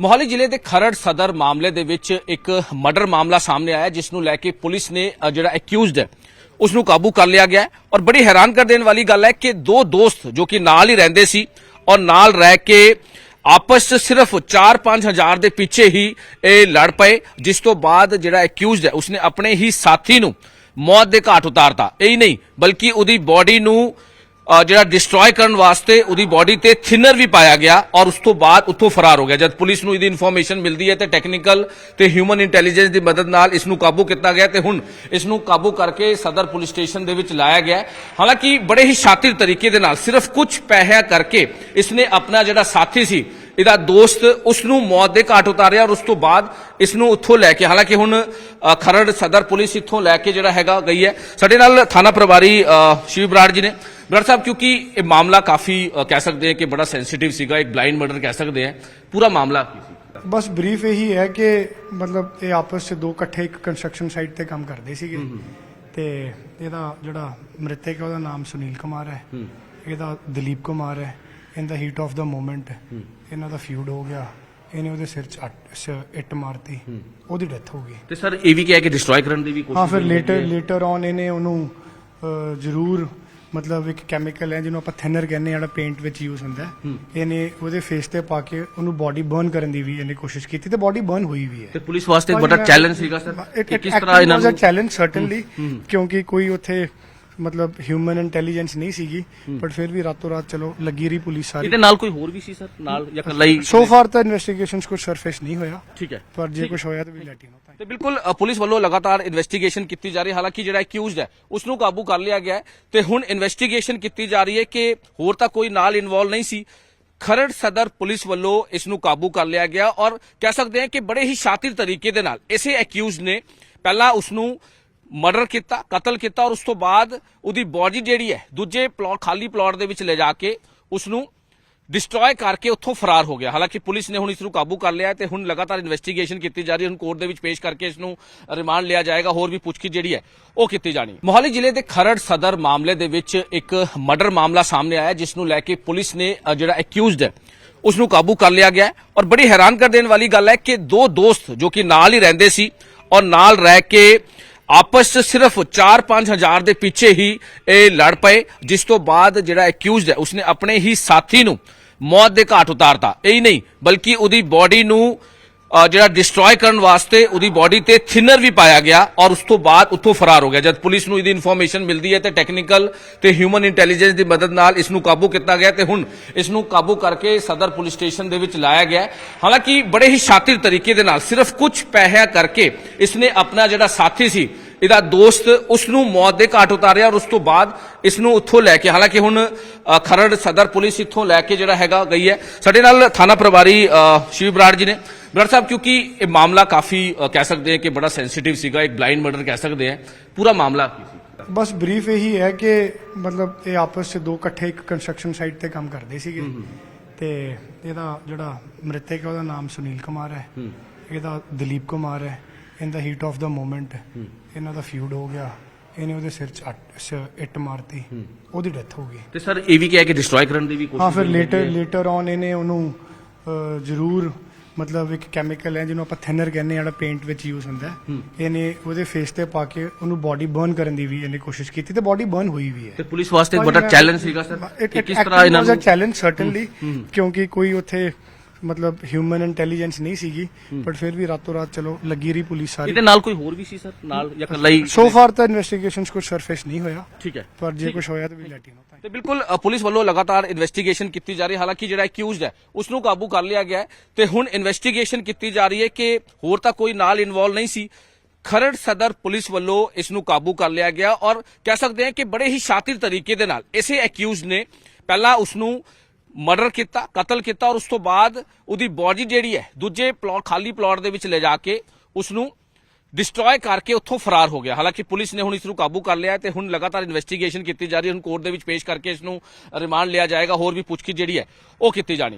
ਮੋਹਾਲੀ ਜ਼ਿਲ੍ਹੇ ਦੇ ਖਰੜ ਸਦਰ ਮਾਮਲੇ ਦੇ ਵਿੱਚ ਇੱਕ ਮਰਡਰ ਮਾਮਲਾ ਸਾਹਮਣੇ ਆਇਆ, ਜਿਸ ਨੂੰ ਲੈ ਕੇ ਪੁਲਿਸ ਨੇ ਜਿਹੜਾ ਅਕਿਊਜ਼ਡ ਹੈ ਉਸ ਨੂੰ ਕਾਬੂ ਕਰ ਲਿਆ ਗਿਆ ਔਰ ਬੜੀ ਹੈਰਾਨ ਕਰ ਦੇਣ ਵਾਲੀ ਗੱਲ ਹੈ ਕਿ ਦੋ ਦੋਸਤ ਜੋ ਕਿ ਨਾਲ ਹੀ ਰਹਿੰਦੇ ਸੀ ਔਰ ਨਾਲ ਰਹਿ ਕੇ ਆਪਸ 'ਚ ਸਿਰਫ 4-5 ਹਜ਼ਾਰ ਦੇ ਪਿੱਛੇ ਹੀ ਇਹ ਲੜ ਪਏ, ਜਿਸ ਤੋਂ ਬਾਅਦ ਜਿਹੜਾ ਅਕਿਊਜ਼ਡ ਹੈ, ਉਸਨੇ ਆਪਣੇ ਹੀ ਸਾਥੀ ਨੂੰ ਮੌਤ ਦੇ ਘਾਟ ਉਤਾਰਤਾ। ਇਹ ਹੀ ਨਹੀਂ, ਬਲਕਿ ਉਹਦੀ ਬਾਡੀ ਨੂੰ ਜਿਹੜਾ ਡਿਸਟਰੋਏ ਕਰਨ ਵਾਸਤੇ ਉਹਦੀ ਬਾਡੀ ਤੇ ਥਿਨਰ ਵੀ ਪਾਇਆ ਗਿਆ ਔਰ ਉਸ ਤੋਂ ਬਾਅਦ ਉੱਥੋਂ ਫਰਾਰ ਹੋ ਗਿਆ। ਜਦ ਪੁਲਿਸ ਨੂੰ ਇਹਦੀ ਇਨਫੋਰਮੇਸ਼ਨ ਮਿਲਦੀ ਹੈ ਤੇ ਟੈਕਨੀਕਲ ਤੇ ਹਿਊਮਨ ਇੰਟੈਲੀਜੈਂਸ ਦੀ ਮਦਦ ਨਾਲ ਇਸ ਨੂੰ ਕਾਬੂ ਕੀਤਾ ਗਿਆ ਤੇ ਹੁਣ ਇਸ ਨੂੰ ਕਾਬੂ ਕਰਕੇ ਸਦਰ ਪੁਲਿਸ ਸਟੇਸ਼ਨ ਦੇ ਵਿੱਚ ਲਾਇਆ ਗਿਆ। ਹਾਲਾਂਕਿ ਬੜੇ ਹੀ ਸ਼ਾਤਿਰ ਤਰੀਕੇ ਦੇ ਨਾਲ ਸਿਰਫ ਕੁਝ ਪੈਸਿਆਂ ਕਰਕੇ ਇਸਨੇ ਆਪਣਾ ਜਿਹੜਾ ਸਾਥੀ ਸੀ ਇਹਦਾ ਦੋਸਤ ਉਸ ਨੂੰ ਮੌਤ ਦੇ ਘਾਟ ਉਤਾਰਿਆ ਔਰ ਉਸ ਤੋਂ ਬਾਅਦ ਇਸ ਨੂੰ ਉੱਥੋਂ ਲੈ ਕੇ ਹਾਲਾਂਕਿ ਹੁਣ ਖਰੜ ਸਦਰ ਪੁਲਿਸ ਇੱਥੋਂ ਲੈ ਕੇ ਜਿਹੜਾ ਹੈਗਾ ਗਈ ਹੈ। ਸਾਡੇ ਨਾਲ ਥਾਣਾ ਪ੍ਰਭਾਰੀ ਅ, ਸ਼ਿਵ ਬਰਾੜ ਜੀ ਨੇ। ਬਰਾੜ ਸਾਹਿਬ ਕਿਉਂਕਿ ਇਹ ਮਾਮਲਾ ਕਾਫੀ ਕਹਿ ਸਕਦੇ ਹਾਂ ਕਿ ਬੜਾ ਸੈਂਸਿਟਿਵ ਸੀਗਾ ਇੱਕ ਬਲਾਈਂਡ ਮਰਡਰ ਕਹਿ ਸਕਦੇ ਹਾਂ ਪੂਰਾ ਮਾਮਲਾ ਕੀ ਸੀ ਬਸ ਬਰੀਫ ਇਹੀ ਹੈ ਕਿ ਮਤਲਬ ਇਹ ਆਪਸ ਚ ਦੋ ਇਕੱਠੇ ਇੱਕ ਕੰਸਟਰਕਸ਼ਨ ਸਾਈਟ ਤੇ ਕੰਮ ਕਰਦੇ ਸੀਗੇ ਤੇ ਇਹਦਾ ਜਿਹੜਾ ਮ੍ਰਿਤਕ ਹੈ ਉਹਦਾ ਨਾਮ ਸੁਨੀਲ ਕੁਮਾਰ ਹੈ ਇਹਦਾ ਦਲੀਪ ਕੁਮਾਰ ਹੈ in the heat of the moment ਇਹਨਾਂ ਦਾ ਫਿਊਡ ਹੋ ਗਿਆ ਇਹਨੇ ਉਹਦੇ ਸਿਰ ਚ ਇੱਟ ਮਾਰਤੀ ਉਹਦੀ ਡੈਥ ਹੋ ਗਈ ਤੇ ਸਰ ਇਹ ਵੀ ਕਿਹਾ ਕਿ ਡਿਸਟਰੋਏ ਕਰਨ ਦੀ ਵੀ ਕੋਸ਼ਿਸ਼ ਹਾਂ ਫਿਰ ਲੇਟਰ। ਲੇਟਰ ਔਨ ਇਹਨੇ ਉਹਨੂੰ ਜ਼ਰੂਰ ਮਤਲਬ ਇੱਕ ਕੈਮੀਕਲ ਹੈ ਜਿਹਨੂੰ ਆਪਾਂ ਥਿਨਰ ਕਹਿੰਦੇ ਜਿਹੜਾ ਪੇਂਟ ਵਿੱਚ ਯੂਜ਼ ਹੁੰਦਾ ਹੈ। ਇਹਨੇ ਉਹਦੇ ਫੇਸ ਤੇ ਪਾ ਕੇ ਉਹਨੂੰ ਬਾਡੀ ਬਰਨ ਕਰਨ ਦੀ ਵੀ ਇਹਨੇ ਕੋਸ਼ਿਸ਼ ਕੀਤੀ ਤੇ ਬਾਡੀ ਬਰਨ ਹੋਈ ਵੀ ਹੈ। ਤੇ ਪੁਲਿਸ ਵਾਸਤੇ ਇੱਕ ਵੱਡਾ ਚੈਲੰਜ ਸੀਗਾ ਸਰ? ਕਿ ਕਿਸ ਤਰ੍ਹਾਂ ਇਹਨਾਂ ਨੂੰ ਚੈਲੰਜ ਸਰਟਨਲੀ ਕਿਉਂਕਿ ਕੋਈ ਉੱਥੇ ਮਤਲਬ ਹਿਊਮਨ ਇੰਟੈਲੀਜੈਂਸ ਨਹੀਂ ਸੀਗੀ ਬਟ ਫਿਰ ਵੀ ਰਾਤੋਂ ਰਾਤ ਚਲੋ ਲੱਗੀ ਰਹੀ ਪੁਲਿਸ ਸਾਰੀ। ਇਹਦੇ ਨਾਲ ਕੋਈ ਹੋਰ ਵੀ ਸੀ ਸਰ? ਨਾਲ ਜਾਂ ਇਕੱਲਾ ਹੀ ਸੋ? ਫਾਰ ਤਾਂ ਇਨਵੈਸਟੀਗੇਸ਼ਨਸ ਕੋਈ ਸਰਫੇਸ ਨਹੀਂ ਹੋਇਆ। ਠੀਕ ਹੈ। ਪਰ ਜੇ ਕੁਝ ਹੋਇਆ ਤਾਂ ਵੀ ਲੈਟ ਯੂ ਨੋ ਤੇ ਬਿਲਕੁਲ ਅ, ਪੁਲਿਸ ਵੱਲੋਂ ਲਗਾਤਾਰ ਇਨਵੈਸਟੀਗੇਸ਼ਨ ਕੀਤੀ ਜਾ ਰਹੀ ਹੈ। ਹਾਲਾਂਕਿ ਜਿਹੜਾ ਅਕਿਊਜ਼ਡ ਹੈ ਉਸ ਨੂੰ ਕਾਬੂ ਕਰ ਲਿਆ ਗਿਆ ਹੈ। ਤੇ ਹੁਣ ਇਨਵੈਸਟੀਗੇਸ਼ਨ ਕੀਤੀ ਜਾ ਰਹੀ ਹੈ ਕਿ ਹੋਰ ਤਾਂ ਕੋਈ ਨਾਲ ਇਨਵੋਲ ਨਹੀਂ ਸੀ। ਖਰੜ ਸਦਰ ਪੁਲਿਸ ਵੱਲੋਂ ਇਸ ਨੂੰ ਕਾਬੂ ਕਰ ਲਿਆ ਗਿਆ ਔਰ ਕਹਿ ਸਕਦੇ ਹਾਂ ਕਿ ਬੜੇ ਹੀ ਸ਼ਾਤਿਰ ਤਰੀਕੇ ਦੇ ਨਾਲ ਇਸੇ ਅਕਿਊਜ਼ਡ ਨੇ ਪਹਿਲਾਂ ਉਸ ਨੂੰ ਮਰਡਰ ਕੀਤਾ ਕਤਲ ਕੀਤਾ ਔਰ ਉਸ ਤੋਂ ਬਾਅਦ ਉਹਦੀ ਬਾਡੀ ਜਿਹੜੀ ਹੈ ਦੂਜੇ ਪਲਾਟ ਖਾਲੀ ਪਲਾਟ ਦੇ ਵਿੱਚ ਲੈ ਜਾ ਕੇ ਉਸ ਨੂੰ ਡਿਸਟਰੋਏ ਕਰਕੇ ਉੱਥੋਂ ਫਰਾਰ ਹੋ ਗਿਆ। ਹਾਲਾਂਕਿ ਪੁਲਿਸ ਨੇ ਹੁਣ ਇਸ ਨੂੰ ਕਾਬੂ ਕਰ ਲਿਆ ਤੇ ਹੁਣ ਲਗਾਤਾਰ ਇਨਵੈਸਟੀਗੇਸ਼ਨ ਕੀਤੀ ਜਾ ਰਹੀ ਹੈ। ਹੁਣ ਕੋਰਟ ਦੇ ਵਿੱਚ ਪੇਸ਼ ਕਰਕੇ ਇਸ ਨੂੰ ਰਿਮਾਂਡ ਲਿਆ ਜਾਏਗਾ। ਹੋਰ ਵੀ ਪੁੱਛਗਿੱਛ ਜਿਹੜੀ ਹੈ ਉਹ ਕੀਤੀ ਜਾਣੀ ਮੋਹਾਲੀ ਜ਼ਿਲ੍ਹੇ ਦੇ ਖਰੜ ਸਦਰ ਮਾਮਲੇ ਦੇ ਵਿੱਚ ਇੱਕ ਮਰਡਰ ਮਾਮਲਾ ਸਾਹਮਣੇ ਆਇਆ ਹੈ, ਜਿਸ ਨੂੰ ਲੈ ਕੇ ਪੁਲਿਸ ਨੇ ਜਿਹੜਾ ਅਕਿਊਜ਼ਡ ਹੈ ਉਸ ਨੂੰ ਕਾਬੂ ਕਰ ਲਿਆ ਗਿਆ ਔਰ ਬੜੀ ਹੈਰਾਨ ਕਰ ਦੇਣ ਵਾਲੀ ਗੱਲ ਹੈ ਕਿ ਦੋ ਦੋਸਤ ਜੋ ਕਿ ਨਾਲ ਹੀ ਰਹਿੰਦੇ ਸੀ ਔਰ ਨਾਲ ਰਹਿ ਕੇ ਆਪਸ 'ਚ ਸਿਰਫ 4-5 ਹਜ਼ਾਰ ਦੇ ਪਿੱਛੇ ਹੀ ਇਹ ਲੜ ਪਏ, ਜਿਸ ਤੋਂ ਬਾਅਦ ਜਿਹੜਾ ਅਕਿਊਜ਼ਡ ਹੈ, ਉਸਨੇ ਆਪਣੇ ਹੀ ਸਾਥੀ ਨੂੰ ਮੌਤ ਦੇ ਘਾਟ ਉਤਾਰਤਾ। ਇਹ ਹੀ ਨਹੀਂ, ਬਲਕਿ ਉਹਦੀ ਬਾਡੀ ਨੂੰ ਜਿਹੜਾ ਡਿਸਟਰੋਏ ਕਰਨ ਵਾਸਤੇ ਉਹਦੀ ਬਾਡੀ ਤੇ ਥਿਨਰ ਵੀ ਪਾਇਆ ਗਿਆ ਔਰ ਉਸ ਤੋਂ ਬਾਅਦ ਉੱਥੋਂ ਫਰਾਰ ਹੋ ਗਿਆ। ਜਦ ਪੁਲਿਸ ਨੂੰ ਇਹਦੀ ਇਨਫੋਰਮੇਸ਼ਨ ਮਿਲਦੀ ਹੈ ਤੇ ਟੈਕਨੀਕਲ ਤੇ ਹਿਊਮਨ ਇੰਟੈਲੀਜੈਂਸ ਦੀ ਮਦਦ ਨਾਲ ਇਸ ਨੂੰ ਕਾਬੂ ਕੀਤਾ ਗਿਆ ਤੇ ਹੁਣ ਇਸ ਨੂੰ ਕਾਬੂ ਕਰਕੇ ਸਦਰ ਪੁਲਿਸ ਸਟੇਸ਼ਨ ਦੇ ਵਿੱਚ ਲਾਇਆ ਗਿਆ ਹਾਲਾਂਕਿ ਬੜੇ ਹੀ ਸ਼ਾਤਿਰ ਤਰੀਕੇ ਦੇ ਨਾਲ ਸਿਰਫ ਕੁਝ ਪੈਸਿਆਂ ਕਰਕੇ ਇਸਨੇ ਆਪਣਾ ਜਿਹੜਾ ਸਾਥੀ ਸੀ ਇਹਦਾ ਦੋਸਤ ਉਸ ਨੂੰ ਮੌਤ ਦੇ ਘਾਟ ਉਤਾਰਿਆ ਔਰ ਉਸ ਤੋਂ ਬਾਅਦ ਇਸ ਨੂੰ ਉੱਥੋਂ ਲੈ ਕੇ ਹਾਲਾਂਕਿ ਹੁਣ ਖਰੜ ਸਦਰ ਪੁਲਿਸ ਇੱਥੋਂ ਲੈ ਕੇ ਜਿਹੜਾ ਹੈਗਾ ਗਈ ਹੈ। ਸਾਡੇ ਨਾਲ ਥਾਣਾ ਪ੍ਰਭਾਰੀ ਸ਼ਿਵ ਬਰਾੜ ਜੀ ਨੇ। ਬਰਾੜ ਸਾਹਿਬ ਕਿਉਂਕਿ ਇਹ ਮਾਮਲਾ ਕਾਫੀ ਕਹਿ ਸਕਦੇ ਹਾਂ ਕਿ ਬੜਾ ਸੈਂਸਿਟਿਵ ਸੀਗਾ ਇੱਕ ਬਲਾਈਂਡ ਮਰਡਰ ਕਹਿ ਸਕਦੇ ਹਾਂ। ਪੂਰਾ ਮਾਮਲਾ ਕੀ ਸੀ? ਬਸ ਬਰੀਫ ਇਹੀ ਹੈ ਕਿ ਮਤਲਬ ਇਹ ਆਪਸ ਚ ਦੋ ਇਕੱਠੇ ਇੱਕ ਕੰਸਟਰਕਸ਼ਨ ਸਾਈਟ ਤੇ ਕੰਮ ਕਰਦੇ ਸੀਗੇ। ਤੇ ਇਹਦਾ ਜਿਹੜਾ ਮ੍ਰਿਤਕ ਹੈ ਉਹਦਾ ਨਾਮ ਸੁਨੀਲ ਕੁਮਾਰ ਹੈ। ਇਹਦਾ ਦਲੀਪ ਕੁਮਾਰ ਹੈ। In the heat of the moment ਇਹਨਾਂ ਦਾ ਫਿਊਡ ਹੋ ਗਿਆ ਇਹਨੇ ਉਹਦੇ ਸਿਰ ਚ ਅੱਟ- ਸ- ਇੱਟ ਮਾਰਤੀ ਉਹਦੀ ਡੈਥ ਹੋ ਗਈ। ਤੇ ਸਰ ਇਹ ਵੀ ਕਿਹਾ ਕਿ ਡਿਸਟਰੋਏ ਕਰਨ ਦੀ ਵੀ ਕੋਸ਼ਿਸ਼ ਹਾਂ ਫਿਰ ਲੇਟਰ ਹੈ। ਲੇਟਰ ਔਨ ਇਹਨੇ ਉਹਨੂੰ ਅਹ, ਜ਼ਰੂਰ ਮਤਲਬ ਇੱਕ ਕੈਮੀਕਲ ਹੈ ਜਿਹਨੂੰ ਆਪਾਂ ਥਿਨਰ ਕਹਿੰਦੇ ਹਾਂ ਜਿਹੜਾ ਪੇਂਟ ਵਿੱਚ ਯੂਜ਼ ਹੁੰਦਾ ਹੈ। ਇਹਨੇ ਉਹਦੇ ਫੇਸ ਤੇ ਪਾ ਕੇ ਉਹਨੂੰ ਬਾਡੀ ਬਰਨ ਕਰਨ ਦੀ ਵੀ ਇਹਨੇ ਕੋਸ਼ਿਸ਼ ਕੀਤੀ ਤੇ ਬਾਡੀ ਬਰਨ ਹੋਈ ਵੀ ਹੈ। ਤੇ ਪੁਲਿਸ ਵਾਸਤੇ ਇੱਕ ਵੱਡਾ ਚੈਲੰਜ ਸੀਗਾ ਸਰ ਕਿ ਕਿਸ ਤਰ੍ਹਾਂ ਇਹਨਾਂ ਨੂੰ ਚੈਲੰਜ ਸਰਟਨਲੀ ਕਿਉਂਕਿ ਕੋਈ ਉੱਥੇ ਮਤਲਬ ਹਿਊਮਨ ਇੰਟੈਲੀਜੈਂਸ ਨਹੀਂ ਸੀਗੀ ਬਟ ਫਿਰ ਵੀ ਰਾਤੋਂ ਰਾਤ ਚਲੋ ਲੱਗੀ ਰਹੀ ਪੁਲਿਸ ਸਾਰੀ। ਇਹਦੇ ਨਾਲ ਕੋਈ ਹੋਰ ਵੀ ਸੀ ਸਰ? ਨਾਲ ਜਾਂ ਇਕੱਲਾ ਹੀ ਸੋ ਫਾਰ ਤਾਂ ਇਨਵੈਸਟੀਗੇਸ਼ਨਸ ਕੋਈ ਸਰਫੇਸ ਨਹੀਂ ਹੋਇਆ ਠੀਕ ਹੈ। ਪਰ ਜੇ ਕੁਝ ਹੋਇਆ ਤਾਂ ਵੀ ਲੈਟ ਯੂ ਨੋ ਤੇ ਬਿਲਕੁਲ ਅ, ਪੁਲਿਸ ਵੱਲੋਂ ਲਗਾਤਾਰ ਇਨਵੈਸਟੀਗੇਸ਼ਨ ਕੀਤੀ ਜਾ ਰਹੀ ਹੈ। ਹਾਲਾਂਕਿ ਜਿਹੜਾ ਅਕਿਊਜ਼ਡ ਹੈ ਉਸ ਨੂੰ ਕਾਬੂ ਕਰ ਲਿਆ ਗਿਆ ਹੈ। ਤੇ ਹੁਣ ਇਨਵੈਸਟੀਗੇਸ਼ਨ ਕੀਤੀ ਜਾ ਰਹੀ ਹੈ ਕਿ ਹੋਰ ਤਾਂ ਕੋਈ ਨਾਲ ਇਨਵੋਲ ਨਹੀਂ ਸੀ। ਖਰੜ ਸਦਰ ਪੁਲਿਸ ਵੱਲੋਂ ਇਸ ਨੂੰ ਕਾਬੂ ਕਰ ਲਿਆ ਗਿਆ ਔਰ ਕਹਿ ਸਕਦੇ ਹਾਂ ਕਿ ਬੜੇ ਹੀ ਸ਼ਾਤਿਰ ਤਰੀਕੇ ਦੇ ਨਾਲ ਇਸੇ ਅਕਿਊਜ਼ਡ ਨੇ ਪਹਿਲਾਂ ਉਸ ਨੂੰ ਮਰਡਰ ਕੀਤਾ, ਕਤਲ ਕੀਤਾ ਔਰ ਉਸ ਤੋਂ ਬਾਅਦ ਉਹਦੀ ਬਾਡੀ ਜਿਹੜੀ ਹੈ, ਦੂਜੇ ਪਲਾਟ ਖਾਲੀ ਪਲਾਟ ਦੇ ਵਿੱਚ ਲੈ ਜਾ ਕੇ ਉਸ ਨੂੰ ਡਿਸਟਰੋਏ ਕਰਕੇ ਉੱਥੋਂ ਫਰਾਰ ਹੋ ਗਿਆ। ਹਾਲਾਂਕਿ ਪੁਲਿਸ ਨੇ ਹੁਣ ਇਸ ਨੂੰ ਕਾਬੂ ਕਰ ਲਿਆ ਹੈ ਤੇ ਹੁਣ ਲਗਾਤਾਰ ਇਨਵੈਸਟੀਗੇਸ਼ਨ ਕੀਤੀ ਜਾ ਰਹੀ ਹੈ। ਹੁਣ ਕੋਰਟ ਦੇ ਵਿੱਚ ਪੇਸ਼ ਕਰਕੇ ਇਸ ਨੂੰ ਰਿਮਾਂਡ ਲਿਆ ਜਾਏਗਾ। ਹੋਰ ਵੀ ਪੁੱਛਗਿੱਛ ਜਿਹੜੀ ਹੈ, ਉਹ ਕੀਤੀ ਜਾਣੀ ਹੈ।